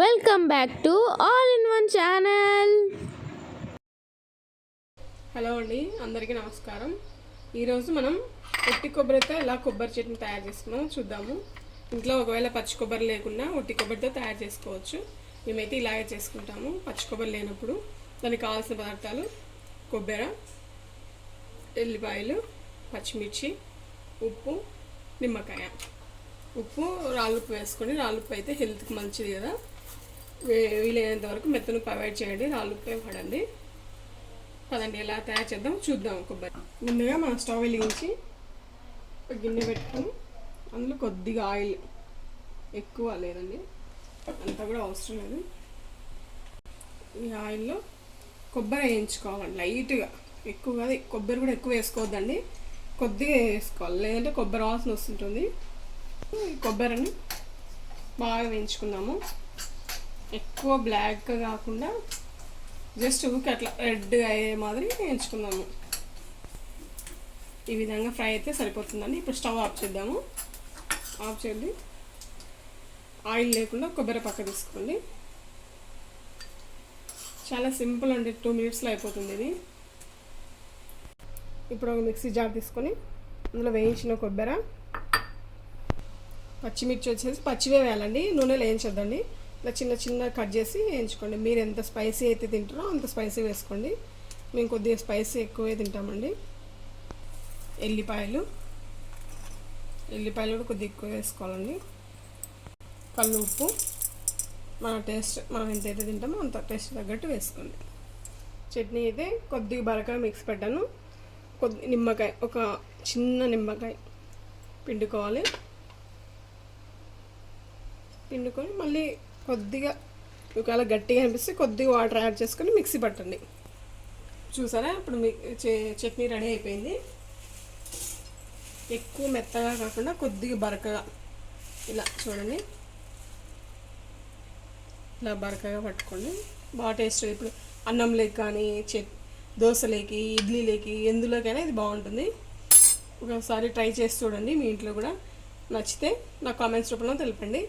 Welcome back to all in one channel. Hello అండి అందరికీ నమస్కారం. ఈరోజు మనం ఒట్టి కొబ్బరితో ఎలా కొబ్బరి చట్నీ తయారు చేసుకున్నాం చూద్దాము. ఇంట్లో ఒకవేళ పచ్చి కొబ్బరి లేకుండా ఒట్టి కొబ్బరితో తయారు చేసుకోవచ్చు. మేమైతే ఇలాగే చేసుకుంటాము పచ్చి కొబ్బరి లేనప్పుడు. దానికి కావాల్సిన పదార్థాలు కొబ్బరి ఎల్లిపాయలు పచ్చిమిర్చి ఉప్పు నిమ్మకాయ. ఉప్పు రాళ్ళుప్పు వేసుకొని రాళ్ళుప్పు అయితే హెల్త్కి మంచిది కదా. వీలైనంత వరకు మెత్తను ప్రొవైడ్ చేయండి. రాళ్ళుప్పే పడండి. పదండి ఎలా తయారు చేద్దాం చూద్దాం కొబ్బరి. ముందుగా మనం స్టవ్ వెలిగించి ఒక గిన్నె పెట్టుకుని అందులో కొద్దిగా ఆయిల్ ఎక్కువ లేదండి. అంతా కూడా అవసరం లేదు. ఈ ఆయిల్లో కొబ్బరి వేయించుకోవాలి లైట్గా. ఎక్కువ కాదు కొబ్బరి కూడా ఎక్కువ వేసుకోవద్దండి. కొద్దిగా వేసుకోవాలి లేదంటే కొబ్బరి వాసన వస్తుంటుంది. కొబ్బరిని బాగా వేయించుకుందాము. ఎక్కువ బ్లాక్గా కాకుండా జస్ట్ ఊరికి అట్లా రెడ్ అయ్యే మాదిరి వేయించుకుందాము ఈ విధంగా ఫ్రై అయితే సరిపోతుందండి. ఇప్పుడు స్టవ్ ఆఫ్ చేద్దాము. ఆఫ్ చేయండి. ఆయిల్ లేకుండా కొబ్బరి పక్క తీసుకోండి. చాలా సింపుల్ అండి. టూ మినిట్స్లో అయిపోతుంది ఇది. ఇప్పుడు ఒక మిక్సీ జార్ తీసుకొని అందులో వేయించిన కొబ్బరి పచ్చిమిర్చి వచ్చేసి పచ్చివే వేయాలండి. నూనెలో వేయించొద్దండి. ఇలా చిన్న చిన్న కట్ చేసి వేయించుకోండి. మీరు ఎంత స్పైసీ అయితే తింటారో అంత స్పైసీ వేసుకోండి. మేము కొద్దిగా స్పైసీ ఎక్కువే తింటామండి. ఎల్లిపాయలు. ఎల్లిపాయలు కూడా కొద్దిగా ఎక్కువ వేసుకోవాలండి. కళ్ళు ఉప్పు. మన టేస్ట్ మనం ఎంతైతే తింటామో అంత టేస్ట్ తగ్గట్టు వేసుకోండి. చట్నీ అయితే కొద్దిగా బరకాయ మిక్స్ పెట్టాను. కొద్ది నిమ్మకాయ ఒక చిన్న నిమ్మకాయ పిండుకోవాలి. పిండుకొని మళ్ళీ కొద్దిగా ఒకవేళ గట్టిగా అనిపిస్తే కొద్దిగా వాటర్ యాడ్ చేసుకొని మిక్సీ పట్టండి. చూసారా? ఇప్పుడు మీ చే- చట్నీ రెడీ అయిపోయింది. ఎక్కువ మెత్తగా కాకుండా కొద్దిగా బరకగా ఇలా చూడండి. ఇలా బరకగా పట్టుకోండి. బాగా టేస్ట్ ఇప్పుడు అన్నంలోకి కానీ చెట్ దోశలోకి ఇడ్లీలోకి ఎందులోకైనా ఇది బాగుంటుంది. ఒకసారి ట్రై చేసి చూడండి మీ ఇంట్లో కూడా. నచ్చితే నా కామెంట్స్ రూపంలో తెలపండి.